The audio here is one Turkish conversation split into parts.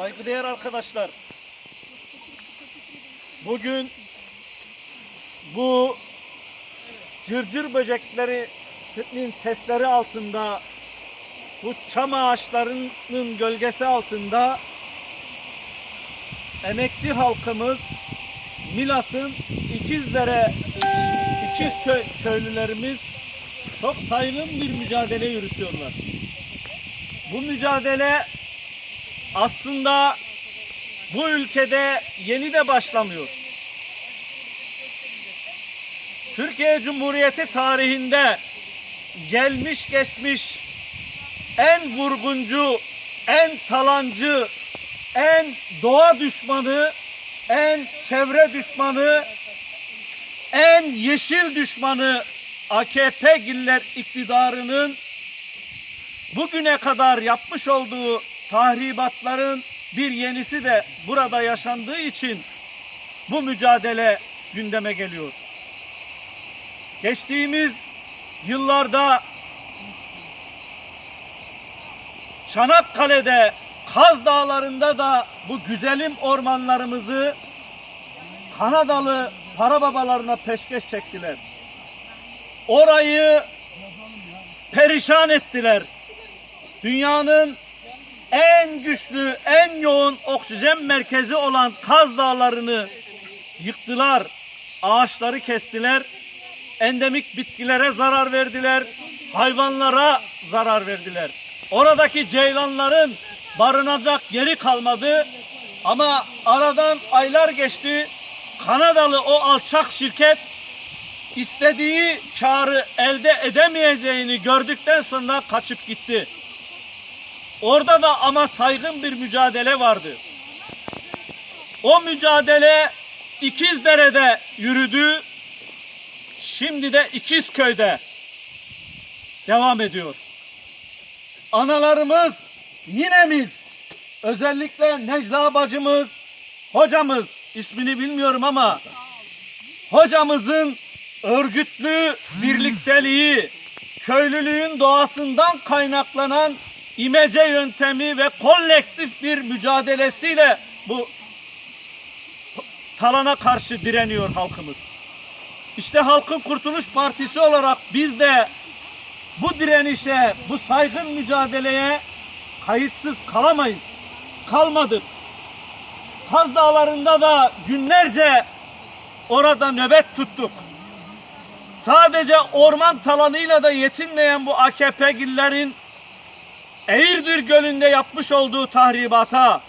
Saygıdeğer arkadaşlar, bugün bu cırcır böceklerinin sesleri altında, bu çam ağaçlarının gölgesi altında emekli halkımız Milas'ın İkizdere İkizköy köylülerimiz çok saygın bir mücadele yürütüyorlar. Bu mücadele aslında bu ülkede yeni de başlamıyor. Türkiye Cumhuriyeti tarihinde gelmiş geçmiş en vurguncu, en talancı, en doğa düşmanı, en çevre düşmanı, en yeşil düşmanı AKP giller iktidarının bugüne kadar yapmış olduğu tahribatların bir yenisi de burada yaşandığı için bu mücadele gündeme geliyor. Geçtiğimiz yıllarda Çanakkale'de, Kaz Dağları'nda da bu güzelim ormanlarımızı Kanadalı para babalarına peşkeş çektiler. Orayı perişan ettiler. Dünyanın en güçlü, en yoğun oksijen merkezi olan Kaz Dağları'nı yıktılar. Ağaçları kestiler. Endemik bitkilere zarar verdiler. Hayvanlara zarar verdiler. Oradaki ceylanların barınacak yeri kalmadı. Ama aradan aylar geçti. Kanadalı o alçak şirket istediği karı elde edemeyeceğini gördükten sonra kaçıp gitti. Orada da ama saygın bir mücadele vardı. O mücadele İkizdere'de yürüdü. Şimdi de İkizköy'de devam ediyor. Analarımız, ninemiz, özellikle Necla bacımız, hocamız, ismini bilmiyorum ama hocamızın örgütlü birlikteliği, köylülüğün doğasından kaynaklanan imece yöntemi ve kolektif bir mücadelesiyle bu talana karşı direniyor halkımız. İşte Halkın Kurtuluş Partisi olarak biz de bu direnişe, bu saygın mücadeleye kayıtsız kalamayız. Kalmadık. Kaz Dağları'nda da günlerce orada nöbet tuttuk. Sadece orman talanıyla da yetinmeyen bu AKP'gillerin Eğirdir Gölü'nde yapmış olduğu tahribata,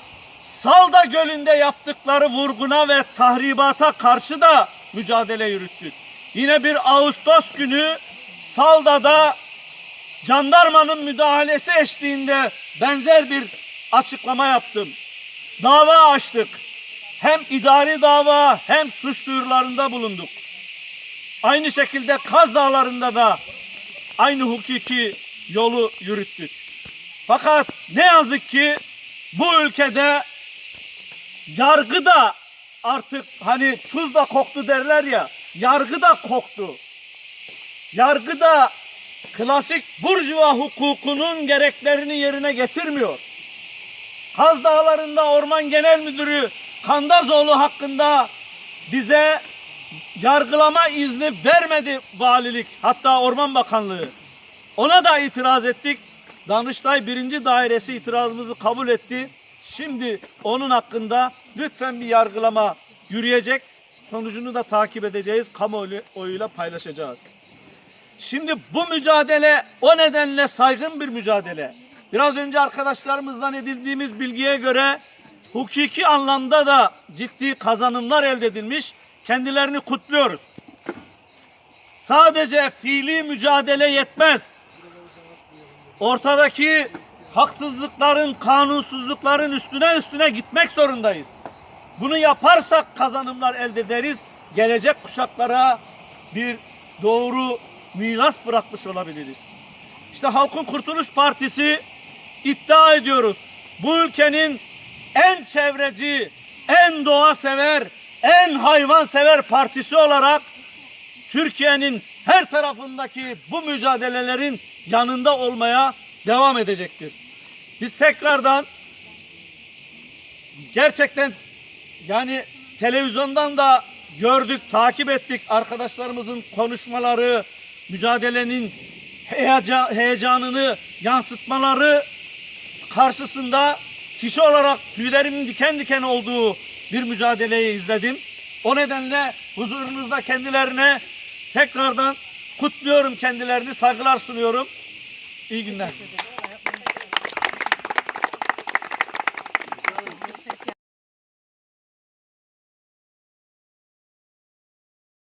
Salda Gölü'nde yaptıkları vurguna ve tahribata karşı da mücadele yürüttük. Yine bir Ağustos günü Salda'da jandarmanın müdahalesi eşliğinde benzer bir açıklama yaptım. Dava açtık. Hem idari dava hem suç duyurularında bulunduk. Aynı şekilde Kaz Dağları'nda da aynı hukuki yolu yürüttük. Fakat ne yazık ki bu ülkede yargı da artık hani tuz da koktu derler ya yargı da koktu. Yargı da klasik burjuva hukukunun gereklerini yerine getirmiyor. Kaz Dağları'nda Orman Genel Müdürü Kandazoğlu hakkında bize yargılama izni vermedi valilik hatta Orman Bakanlığı. Ona da itiraz ettik. Danıştay birinci dairesi itirazımızı kabul etti. Şimdi onun hakkında lütfen bir yargılama yürüyecek. Sonucunu da takip edeceğiz. Kamuoyuyla paylaşacağız. Şimdi bu mücadele o nedenle saygın bir mücadele. Biraz önce arkadaşlarımızdan edildiğimiz bilgiye göre hukuki anlamda da ciddi kazanımlar elde edilmiş. Kendilerini kutluyoruz. Sadece fiili mücadele yetmez. Ortadaki haksızlıkların, kanunsuzlukların üstüne üstüne gitmek zorundayız. Bunu yaparsak kazanımlar elde ederiz. Gelecek kuşaklara bir doğru miras bırakmış olabiliriz. İşte Halkın Kurtuluş Partisi iddia ediyoruz. Bu ülkenin en çevreci, en doğa sever, en hayvan sever partisi olarak Türkiye'nin her tarafındaki bu mücadelelerin yanında olmaya devam edecektir. Biz tekrardan gerçekten yani televizyondan da gördük, takip ettik arkadaşlarımızın konuşmaları, mücadelenin heyeca- heyecanını yansıtmaları karşısında kişi olarak tüylerimin diken diken olduğu bir mücadeleyi izledim. O nedenle huzurunuzda kendilerine tekrardan kutluyorum kendilerini, saygılar sunuyorum. İyi günler.